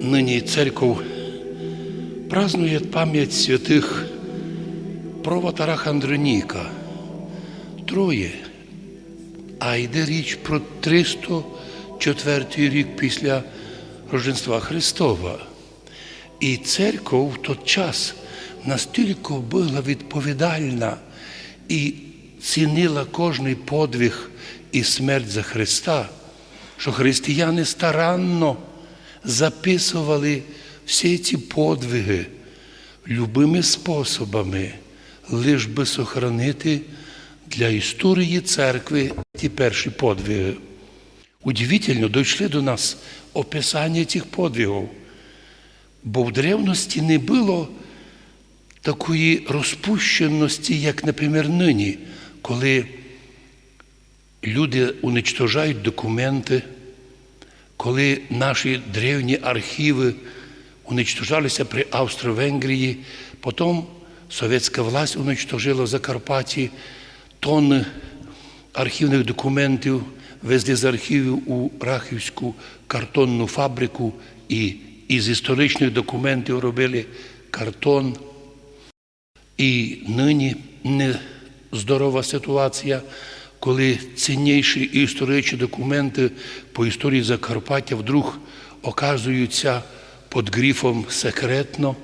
Нині церковь празднує пам'ять святих Проватараха Андроніка. Троє. А йде річ про 304 рік після Рождества Христова. І церква в той час настільки була відповідальна і цінила кожний подвиг і смерть за Христа, що християни старанно записували всі ці подвиги любими способами, лиш би сохранити для історії церкви ті перші подвиги. Удивительно, дійшли до нас описання цих подвигів, бо в древності не було такої розпущеності, як, наприклад, нині, коли люди уничтожають документи, коли наші древні архіви уничтожалися при Австро-Венгрії, потім совєтська власть уничтожила в Закарпатті тонни архівних документів, везли з архівів у Рахівську картонну фабрику і із історичних документів робили картон. І нині нездорова ситуація, коли цінніші історичні документи по історії Закарпаття вдруг оказуються під грифом секретно,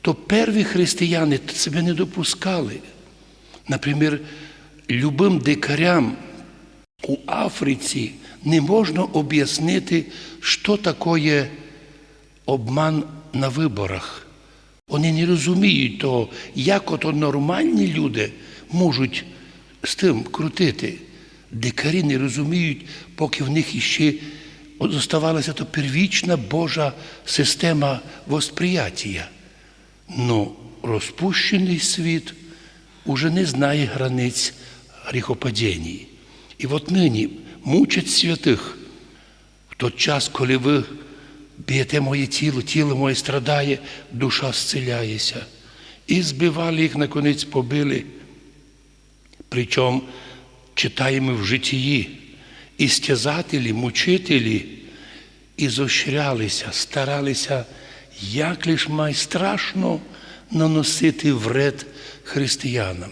то перві християни себе не допускали. Наприклад, любим дикарям у Африці не можна об'яснити, що таке обман на виборах. Вони не розуміють того, як ото нормальні люди можуть з тим крутити. Дикарі не розуміють, поки в них іще зоставалася то первічна Божа система восприяття. Ну, розпущений світ уже не знає границь гріхопадіння. І от нині мучать святих в той час, коли ви б'єте моє тіло, тіло моє страдає, душа зціляється. І збивали їх, наконець побили. Причому читаємо в житті, і стязателі, мучителі, і зощрялися, старалися, як лиш май страшно наносити вред християнам.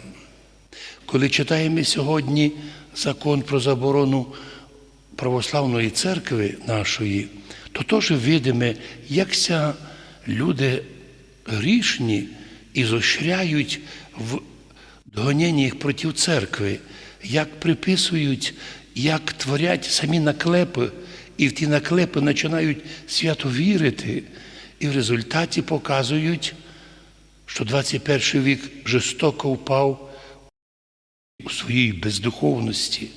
Коли читаємо сьогодні закон про заборону православної церкви нашої, то теж видимо, як ся люди грішні і зощряють в гоніннях проти церкви, як приписують, як творять самі наклепи, і в ті наклепи починають свято вірити, і в результаті показують, що 21 вік жорстоко впав у своїй бездуховності.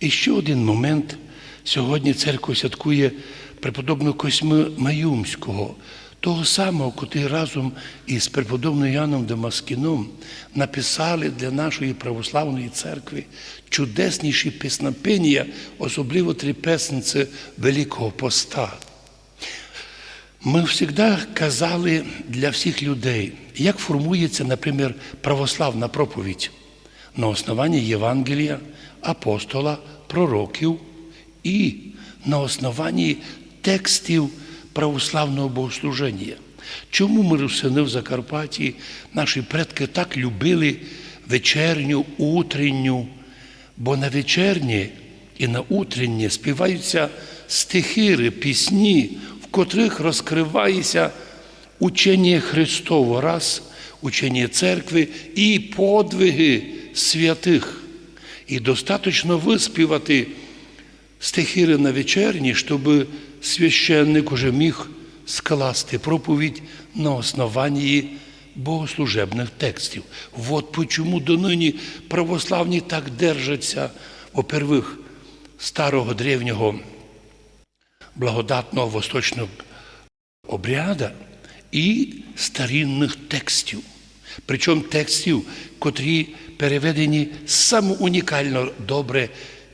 І ще один момент. Сьогодні церква святкує преподобного Косьми Маюмського, того самого, котрий разом із преподобним Яном Дамаскіном написали для нашої православної церкви чудесніші піснопення, особливо три песенці Великого Поста. Ми завжди казали для всіх людей, як формується, наприклад, православна проповідь на основанні Євангелія, апостола, пророків і на основанні текстів православного богослуження. Чому ми русини в Закарпатті, наші предки так любили вечерню, утренню, бо на вечерні і на утреннє співаються стихири, пісні, в котрих розкривається учення Христово раз, учення церкви і подвиги святих. І достатньо виспівати стихири на вечерні, щоб священник уже міг скласти проповідь на основанні богослужебних текстів. От почому донині православні так держаться, во-первых, старого древнього благодатного восточного обряда і старинних текстів. Причому текстів, котрі переведені саме унікально добре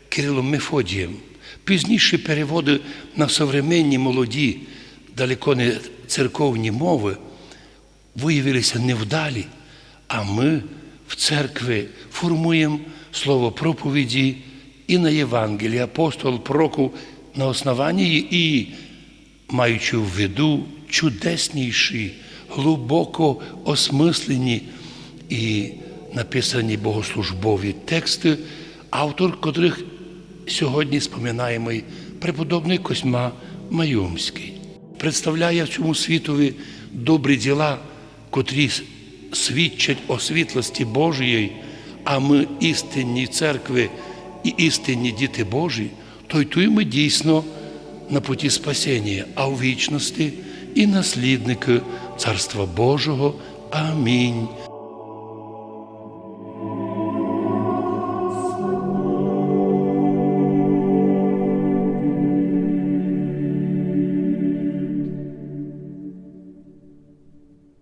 Кирилом Мефодієм. Пізніші переводи на современні молоді, далеко не церковні мови, виявилися невдалі, а ми в церкві формуємо слово проповіді і на Євангелії, апостол пророку на основанні і маючи в виду чудесніші, глибоко осмислені і написані богослужбові тексти, автор котрих сьогодні споминаємо преподобний Косьма Майомський. Представляє цьому світові добрі діла, котрі свідчать о світлості Божої, а ми істинні церкви і істинні діти Божі, то й туй ми дійсно на путі спасіння, а у вічності і наслідники Царства Божого. Амінь.